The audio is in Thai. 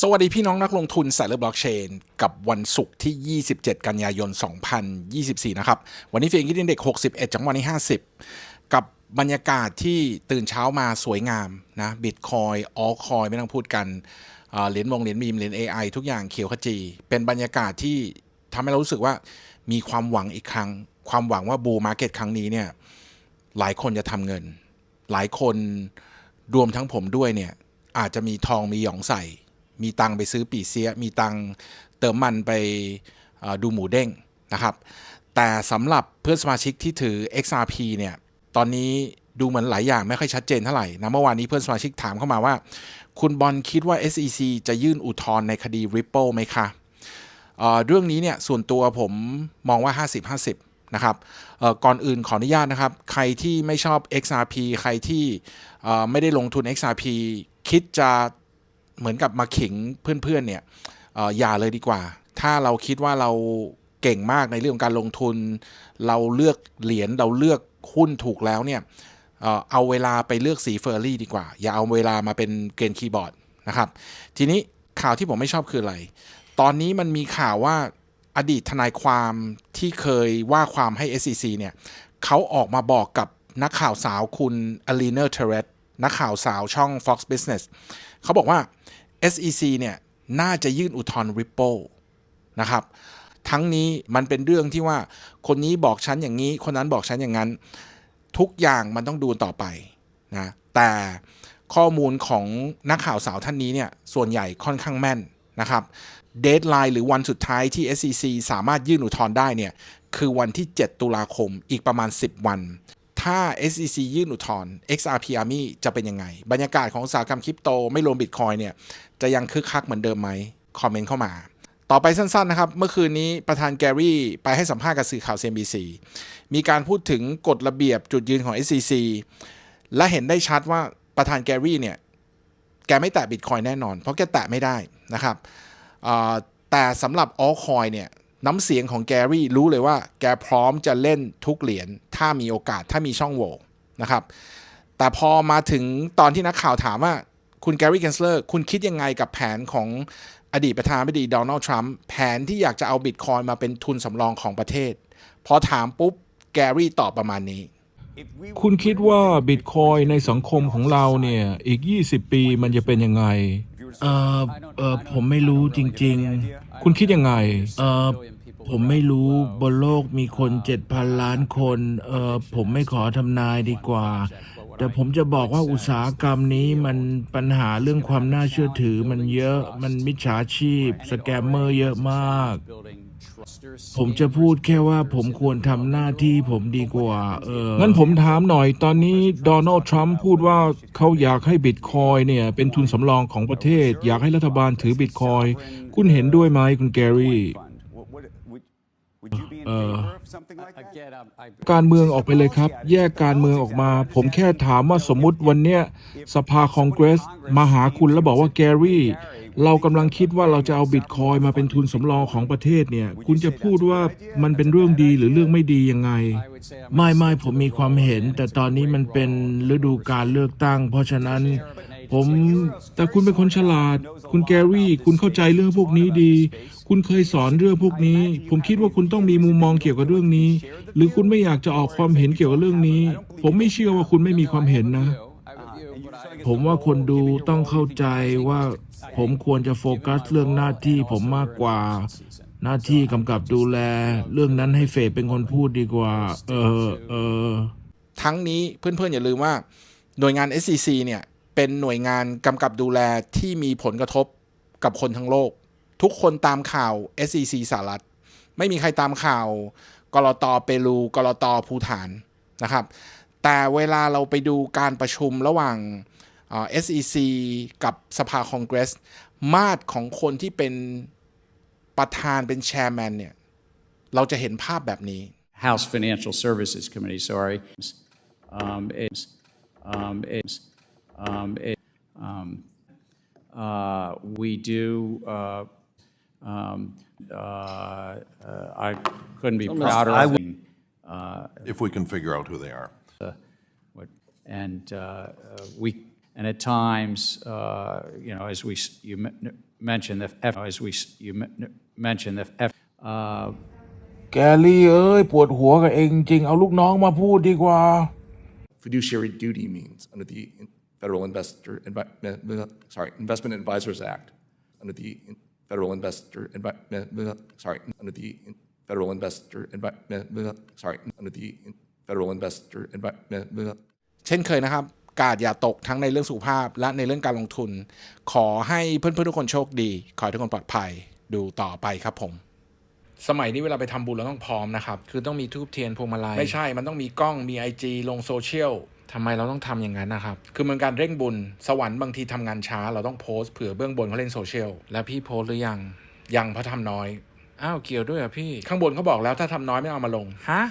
สวัสดีพี่น้องนักลงทุนสายเลือดบล็อกเชน กับวันศุกร์ที่ 27 กันยายน 2024 นะครับ วันนี้เฟียงคิดินเด็ก 61 จังหวะนี้ 50 กับบรรยากาศที่ตื่นเช้ามาสวยงามนะบิตคอยออลคอยไม่ต้องพูดกันเหรียญวงเหรียญมีมเหรียญ AI ทุกอย่างเขียวขจี เป็นบรรยากาศที่ทำให้เรารู้สึกว่ามีความหวังอีกครั้ง ความหวังว่าบูมาร์เก็ตครั้งนี้เนี่ยหลายคนจะทำเงิน หลายคนรวมทั้งผมด้วยเนี่ยอาจจะมีทองมีหยองใส่ มีตังไปซื้อปีเสีย มีตังเติมมันไปดูหมูเด้งนะครับ แต่สำหรับเพื่อนสมาชิกที่ถือ XRP เนี่ย ตอนนี้ดูเหมือนหลายอย่างไม่ค่อยชัดเจนเท่าไหร่นะ เมื่อวานนี้เพื่อนสมาชิกถามเข้ามาว่า คุณบอลคิดว่า SEC จะยื่นอุทธรณ์ในคดี Ripple ไหมคะเเรื่องนี้เนี่ยส่วนตัวผมมองว่า 50-50 นะครับก่อนอื่นขออนุญาตนะครับ ใครที่ไม่ชอบ XRP ใครที่ไม่ได้ลงทุน XRP คิดจะ เหมือนกับมาขิงเพื่อนๆเนี่ยออย่าเลยดีกว่า ถ้าเราคิดว่าเราเก่งมากในเรื่องของการลงทุน เราเลือกเหรียญเราเลือกหุ้นถูกแล้วเนี่ยเอ่อเอาเวลาไปเลือกสีเฟอร์รี่ดีกว่า อย่าเอาเวลามาเป็นเกณฑ์คีย์บอร์ดนะครับ ทีนี้ข่าวที่ผมไม่ชอบคืออะไร ตอนนี้มันมีข่าวว่าอดีตทนายความที่เคยว่าความให้ SEC เนี่ยเขาออกมาบอกกับนักข่าวสาวคุณอลีเนอร์เทเรต นักข่าวสาวช่อง Fox Business เขาบอกว่า SEC เนี่ยน่าจะยื่นอุทธรณ์ Ripple นะครับ ทั้งนี้มันเป็นเรื่องที่ว่าคนนี้บอกฉันอย่างนี้ คนนั้นบอกฉันอย่างนั้น ทุกอย่างมันต้องดูต่อไปนะแต่ข้อมูลของนักข่าวสาวท่านนี้เนี่ยส่วนใหญ่ค่อนข้างแม่นนะครับเดทไลน์หรือวันสุดท้ายที่ SEC สามารถยื่นอุทธรณ์ได้เนี่ยคือวันที่ 7 ตุลาคมอีกประมาณ 10 วัน ถ้า SEC ยื่นอุทธรณ์ XRP Army จะเป็นยังไง บรรยากาศของอุตสาหกรรมคริปโตไม่รวมบิตคอยเนี่ย จะยังคึกคักเหมือนเดิมไหม คอมเมนต์เข้ามา ต่อไปสั้นๆนะครับ เมื่อคืนนี้ประธานแกรี่ไปให้สัมภาษณ์กับสื่อข่าว CNBC มีการพูดถึงกฎระเบียบจุดยืนของ SEC และเห็นได้ชัดว่าประธานแกรี่เนี่ย แกไม่แตะบิตคอยแน่นอน เพราะแกแตะไม่ได้นะครับแต่สำหรับออคอยเนี่ย น้ำเสียงของแกรี่รู้เลยว่าแกพร้อมจะเล่นทุกเหรียญถ้ามีโอกาสถ้ามีช่องโหว่นะครับ แต่พอมาถึงตอนที่นักข่าวถามว่าคุณแกรี่เกนสเลอร์คุณคิดยังไงกับแผนของอดีตประธานาธิบดีโดนัลด์ทรัมป์แผนที่อยากจะเอาบิตคอยมาเป็นทุนสำรองของประเทศ พอถามปุ๊บแกรี่ตอบประมาณนี้ คุณคิดว่าบิตคอยในสังคมของเราเนี่ย อีก 20 ปีมันจะเป็นยังไงเออเออผมไม่รู้จริง คุณคิดยังไง เออผมไม่รู้บนโลกมีคนเจ็ดพันล้านคน เออผมไม่ขอทำนายดีกว่า แต่ผมจะบอกว่าอุตสาหกรรมนี้มันปัญหาเรื่องความน่าเชื่อถือมันเยอะ มันมิจฉาชีพ สแกมเมอร์เยอะมาก ผมจะพูดแค่ว่าผมควรทำหน้าที่ผมดีกว่า เอองั้นผมถามหน่อยตอนนี้โดนัลด์ทรัมป์พูดว่าเขาอยากให้บิตคอยเนี่ย เป็นทุนสำรองของประเทศ อยากให้รัฐบาลถือบิตคอยคุณเห็นด้วยไหมคุณแกรี่การเมืองออกไปเลยครับ แยกการเมืองออกมา ผมแค่ถามว่าสมมุติวันเนี้ยสภาคองเกรสมาหาคุณแล้วบอกว่าแกรี่ เรากำลังคิดว่าเราจะเอาบิตคอยมาเป็นทุนสำรองของประเทศเนี่ย คุณจะพูดว่ามันเป็นเรื่องดีหรือเรื่องไม่ดียังไง ไม่ไม่ผมมีความเห็น แต่ตอนนี้มันเป็นฤดูการเลือกตั้ง เพราะฉะนั้น ผมแต่คุณเป็นคนฉลาด คุณแกรี่ คุณเข้าใจเรื่องพวกนี้ดี คุณเคยสอนเรื่องพวกนี้ ผมคิดว่าคุณต้องมีมุมมองเกี่ยวกับเรื่องนี้ หรือคุณไม่อยากจะออกความเห็นเกี่ยวกับเรื่องนี้ ผมไม่เชื่อว่าคุณไม่มีความเห็นนะ ผมว่าคนดูต้องเข้าใจว่าผมควรจะโฟกัสเรื่องหน้าที่ผมมากกว่า หน้าที่กำกับดูแล เรื่องนั้นให้เฟดเป็นคนพูดดีกว่า เออเออทั้งนี้เพื่อนๆอย่าลืมว่า หน่วยงาน SEC เนี่ย เป็นหน่วยงานกำกับดูแลที่มีผลกระทบกับคนทั้งโลก ทุกคนตามข่าว SEC สหรัฐ ไม่มีใครตามข่าวกรตเปรูกรตภูฐานนะครับ แต่เวลาเราไปดูการประชุมระหว่าง SEC กับสภาคองเกรส มาตรของคนที่เป็นประธานเป็นแชร์แมนเนี่ย เราจะเห็นภาพแบบนี้ House Financial Services Committee, sorry. Um, it's, um, it's, um, it, um, uh, we do, uh, um, uh, uh, I couldn't be prouder of them. Uh, if we can figure out who they are. what- And uh, uh, we, and at times, uh, you know, as we, s- you m- mentioned the F, as we, s- you men- mentioned the F, uh, แกรี่เอ้ย ปวดหัวกับเองจริง เอาลูกน้องมาพูดดีกว่า fiduciary duty means under the Federal Investor, Invi- sorry, Investment Advisors Act, under the Federal Investor, Invi- sorry, under the Federal Investor, Invi- sorry, under the Federal Investor, Invi- เช่นเคยนะครับ กาดอย่าตกทั้งในเรื่องสุขภาพ และในเรื่องการลงทุน ขอให้เพื่อนๆทุกคนโชคดี ขอให้ทุกคนปลอดภัยดูต่อไปครับผม สมัยนี้เวลาไปทำบุญเราต้องพร้อมนะครับ คือต้องมีทูบเทียนพวงมาลัย ไม่ใช่ มันต้องมีกล้องมี IG ลงโซเชียลทำไมเราต้องทำอย่างนั้นนะครับ คือมันการเร่งบุญ สวรรค์บางทีทำงานช้า เราต้องโพสต์เผื่อเบื้องบนเขาเล่นโซเชียล แล้วพี่โพสต์หรือยัง ยังเพราะทำน้อย อ้าวเกี่ยวด้วยเหรอะพี่ ข้างบนเขาบอกแล้วถ้าทำน้อยไม่เอามาลง ฮะ